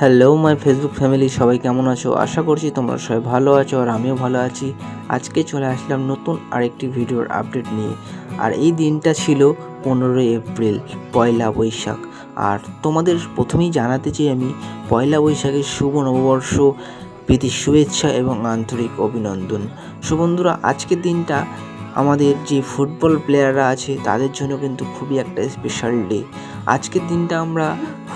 Hello my Facebook family সবাই কেমন আছো? আশা করছি তোমরা সবাই ভালো আছো আর আমিও ভালো আছি। আজকে চলে আসলাম নতুন আরেকটি ভিডিওর আপডেট নিয়ে। আর এই দিনটা ছিল পনেরোই এপ্রিল, পয়লা বৈশাখ। আর তোমাদের প্রথমেই জানাতে চাই আমি, পয়লা বৈশাখের শুভ নববর্ষ, প্রীতি, শুভেচ্ছা এবং আন্তরিক অভিনন্দন। সুবন্ধুরা আজকের দিনটা আমাদের যে ফুটবল প্লেয়াররা আছে, তাদের জন্য কিন্তু খুবই একটা স্পেশাল ডে আজকের দিনটা আমরা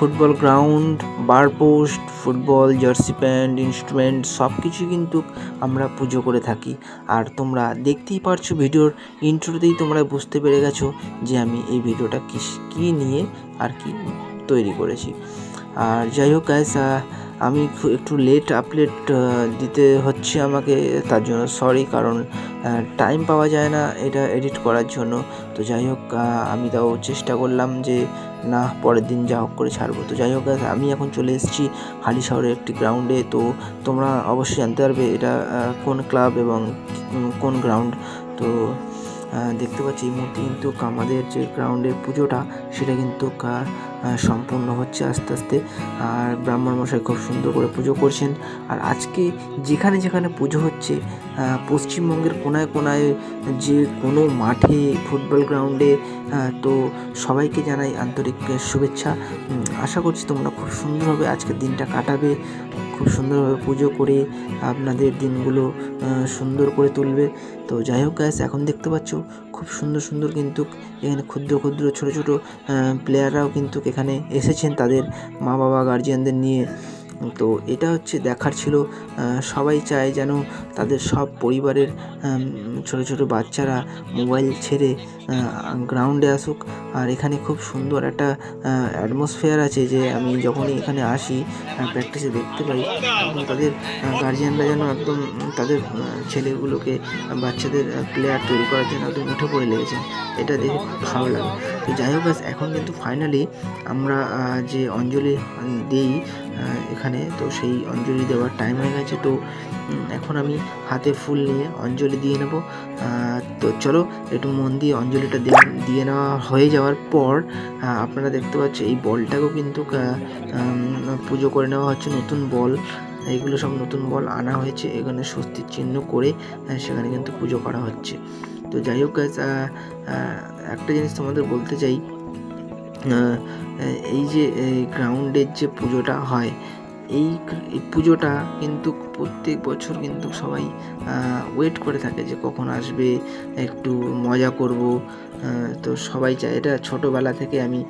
football ground, bar post, football, jersey pant, instrument সব কিছু কিন্তু আমরা পুজো করে থাকি। আর তোমরা দেখতেই পারছ ভিডিওর ইন্ট্রোতেই তোমরা বুঝতে পেরে গেছো যে আমি এই ভিডিওটা কিস, কী নিয়ে আর কি তৈরি করেছি। আর যাই হোক গ্যাস আমি একটু লেট আপডেট দিতে হচ্ছে আমাকে, তার জন্য সরি কারণ টাইম পাওয়া যায় না এটা এডিট করার জন্য। তো যাই হোক আমি তাও চেষ্টা করলাম যে না, পরের দিন যা হোক করে ছাড়বো। তো যাই হোক আমি এখন চলে এসেছি হালি শহরের একটি গ্রাউন্ডে তো তোমরা অবশ্যই জানতে পারবে এটা কোন ক্লাব এবং কোন গ্রাউন্ড তো দেখতে পাচ্ছি এই মুহূর্তে কিন্তু আমাদের যে গ্রাউন্ডের পুজোটা সেটা কিন্তু সম্পূর্ণ হচ্ছে আস্তে আস্তে। আর ব্রাহ্মণ মশাই খুব সুন্দর করে পুজো করছেন। আর আজকে যেখানে যেখানে পুজো হচ্ছে পশ্চিমবঙ্গের কোনায় কোনায় যে কোনো মাঠে, ফুটবল গ্রাউন্ডে তো সবাইকে জানাই আন্তরিক শুভেচ্ছা। আশা করছি তোমরা খুব সুন্দরভাবে আজকের দিনটা কাটাবে, খুব সুন্দরভাবে পুজো করে আপনাদের দিনগুলো সুন্দর করে তুলবে। তো যাই হোক গ্যাস এখন দেখতে পাচ্ছ খুব সুন্দর সুন্দর কিন্তু এখানে ক্ষুদ্র ক্ষুদ্র ছোট ছোট প্লেয়াররাও কিন্তু এখানে এসেছেন তাদের মা বাবা গার্জিয়ানদের নিয়ে। তো এটা হচ্ছে দেখার ছিল সবাই চায় যেন তাদের সব পরিবারের ছোটো ছোট বাচ্চারা মোবাইল ছেড়ে গ্রাউন্ডে আসুক। আর এখানে খুব সুন্দর একটা অ্যাটমসফিয়ার আছে যে আমি যখনই এখানে আসি প্র্যাকটিসে দেখতে পাই। তাদের গার্জিয়ানরা যেন একদম তাদের ছেলেগুলোকে বাচ্চাদের প্লেয়ার তৈরি করার জন্য একদম উঠে পড়ে লেগেছে। এটা দেখে খুব ভালো লাগে। তো যাই হোক এখন কিন্তু ফাইনালি আমরা যে অঞ্জলি দিই এখানে, তো সেই অঞ্জলি দেওয়ার টাইম হয়ে গেছে। তো এখন আমি হাতে ফুল নিয়ে অঞ্জলি দিয়ে নেব। তো চলো, একটু মন দিয়ে অঞ্জলিটা দিয়ে নেওয়া হয়ে যাওয়ার পর আপনারা দেখতে পাচ্ছেন এই বলটাকেও কিন্তু পুজো করে নেওয়া হচ্ছে, নতুন বল। এইগুলো সব নতুন বল আনা হয়েছে, এখানে স্বস্তির চিহ্ন করে সেখানে কিন্তু পুজো করা হচ্ছে। তো যাই হোক একটা জিনিস তোমাদের বলতে চাই এই যে গ্রাউন্ডের যে পুজোটা হয় এই পুজোটা কিন্তু প্রত্যেক বছর কিন্তু সবাই ওয়েট করে থাকে যে কখন আসবে, একটু মজা করব। তো সবাই চায়, এটা ছোটোবেলা থেকে আমি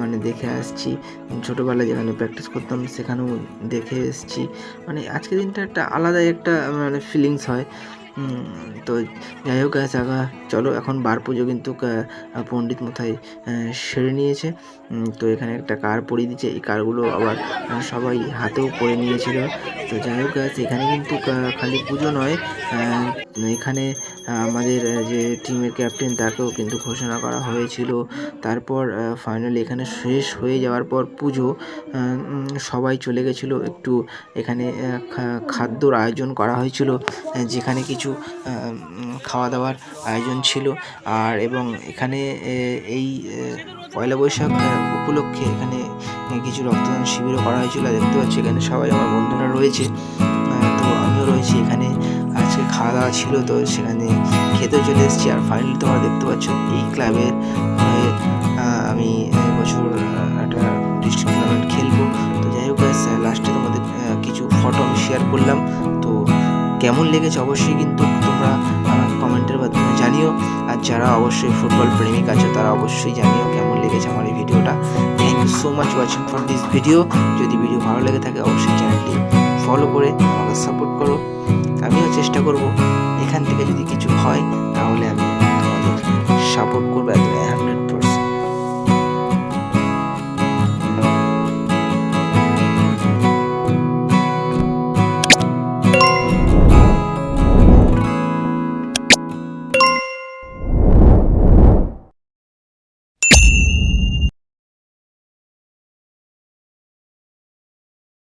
মানে দেখে আসছি। ছোটোবেলায় যেখানে প্র্যাকটিস করতাম সেখানেও দেখে এসছি। মানে আজকের দিনটা একটা আলাদাই একটা মানে ফিলিংস হয়। তো যাই হোক আগা, চলো, এখন বার পুজো কিন্তু পণ্ডিত মথায় সেরে নিয়েছে। তো এখানে একটা কার পরিয়ে দিচ্ছে এই কারগুলো আবার সবাই হাতেও পরে নিয়েছিল। তো যাই হোক এখানে কিন্তু খালি পুজো নয় এখানে আমাদের যে টিমের ক্যাপ্টেন, তাকেও কিন্তু ঘোষণা করা হয়েছিল। তারপর ফাইনালি এখানে শেষ হয়ে যাওয়ার পর পুজো সবাই চলে গেছিল। একটু এখানে খাদ্যর আয়োজন করা হয়েছিল যেখানে কিছু উম, খাওয়া দাওয়ার আয়োজন ছিল। আর এবং এখানে এই পয়লা বৈশাখ উপলক্ষে এখানে কিছু রক্তদান শিবিরও করা হয়েছিল। দেখতে পাচ্ছি এখানে সবাই আমার বন্ধুরা রয়েছে। তো আমিও রয়েছি এখানে। আজকে খাওয়া দাওয়া ছিল তো সেখানে খেতে চলে এসেছি। আর ফাইনালি তোমরা দেখতে পাচ্ছ এই ক্লাবের আমি বছর একটা ডিস্ট্রিক্ট টুর্নামেন্ট খেলব। তো যাই হোক লাস্টে তোমাদের কিছু ফটো আমি শেয়ার করলাম। তো কেমন লেগেছে অবশ্যই কিন্তু তোমরা কমেন্টের মাধ্যমে জানিও। আর যারা অবশ্যই ফুটবল প্রেমিক আছে, তারা অবশ্যই জানিও কেমন লেগেছে আমার এই ভিডিওটা। Thank you so much watching for this video যদি ভিডিও ভালো লেগে থাকে, অবশ্যই চ্যানেলটি ফলো করে আমাকে সাপোর্ট করো। আমিও চেষ্টা করব এখান থেকে যদি কিছু হয়, তাহলে আমি তোমাদের সাপোর্ট করব। একদম হান্ড্রেড